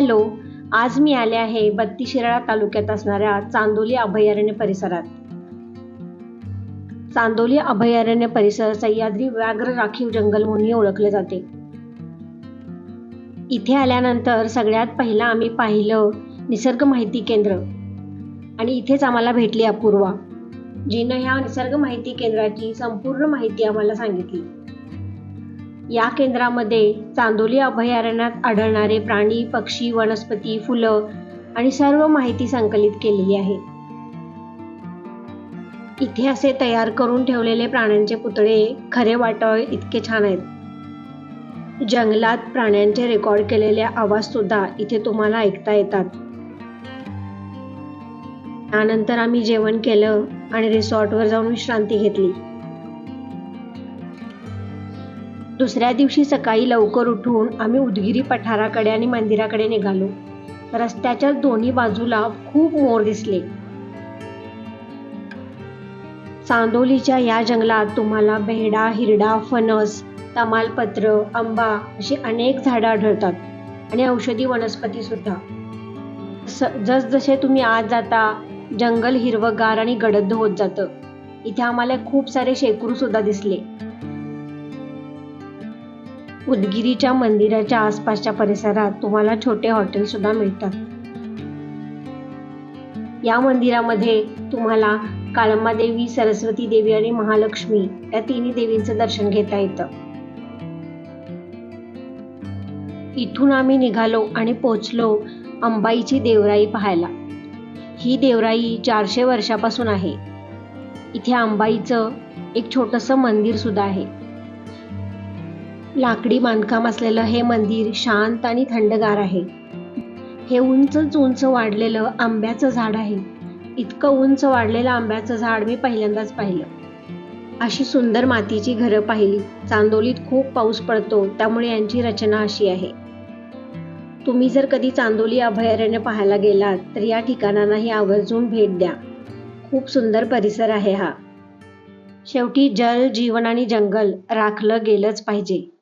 Hello आज मी आले आहे बत्ती शिराळा तालुक्यात असणाऱ्या चांदोली अभयारण्य परिसरात. चांदोली अभयारण्य परिसर सह्याद्री व्याघ्र राखीव जंगल म्हणून ओळखले जाते. इथे आल्यानंतर सगळ्यात पहिला आम्ही पाहिलं निसर्ग माहिती केंद्र. आणि इथेच आम्हाला भेटली अपूर्वा जिनं ह्या निसर्ग माहिती केंद्राची संपूर्ण माहिती आम्हाला सांगितली. या केंद्रामध्ये चांदोली अभयारण्यात आढळणारे प्राणी पक्षी वनस्पती फुलं आणि सर्व माहिती संकलित केलेली आहे. इथे असे तयार करून ठेवलेले प्राण्यांचे पुतळे खरे वाटावे इतके छान आहेत. जंगलात प्राण्यांचे रेकॉर्ड केलेले आवाज सुद्धा इथे तुम्हाला ऐकता येतात. त्यानंतर आम्ही जेवण केलं आणि रिसॉर्टवर जाऊन विश्रांती घेतली. दुसऱ्या दिवशी सकाळी लवकर उठून आम्ही उदगिरी पठाराकडे आणि मंदिराकडे निघालो. रस्त्याच्या दोन्ही बाजूला खूप मोर दिसले. चांदोलीच्या या जंगलात तुम्हाला बेहडा हिरडा फणस तमालपत्र आंबा अशी अनेक झाडं आढळतात आणि औषधी वनस्पती सुद्धा. जसजसे तुम्ही आत जाता जंगल हिरवगार आणि गडद होत जातं. इथे आम्हाला खूप सारे शेकरू सुद्धा दिसले. उदगिरीच्या मंदिराच्या आसपासच्या परिसरात तुम्हाला छोटे हॉटेल सुद्धा मिळतात. या मंदिरामध्ये तुम्हाला काळमादेवी सरस्वती देवी आणि महालक्ष्मी या तिन्ही देवींचं दर्शन घेता येतं. इथून आम्ही निघालो आणि पोचलो अंबाईची देवराई पाहायला. ही देवराई चारशे वर्षापासून आहे. इथे अंबाईचं एक छोटंसं मंदिर सुद्धा आहे. लाकडी बांधकाम असलेलं हे मंदिर शांत आणि थंडगार आहे. हे उंचच उंच वाढलेलं आंब्याचं झाड आहे. इतकं उंच वाढलेलं आंब्याचं झाड मी पहिल्यांदाच पाहिलं. अशी सुंदर मातीची घरं पाहिली. चांदोलीत खूप पाऊस पडतो त्यामुळे यांची रचना अशी आहे. तुम्ही जर कधी चांदोली अभयारण्य पाहायला गेलात तर या ठिकाणांनाही आवर्जून भेट द्या. खूप सुंदर परिसर आहे हा. शेवटी जल जीवन आणि जंगल राखलं गेलंच पाहिजे.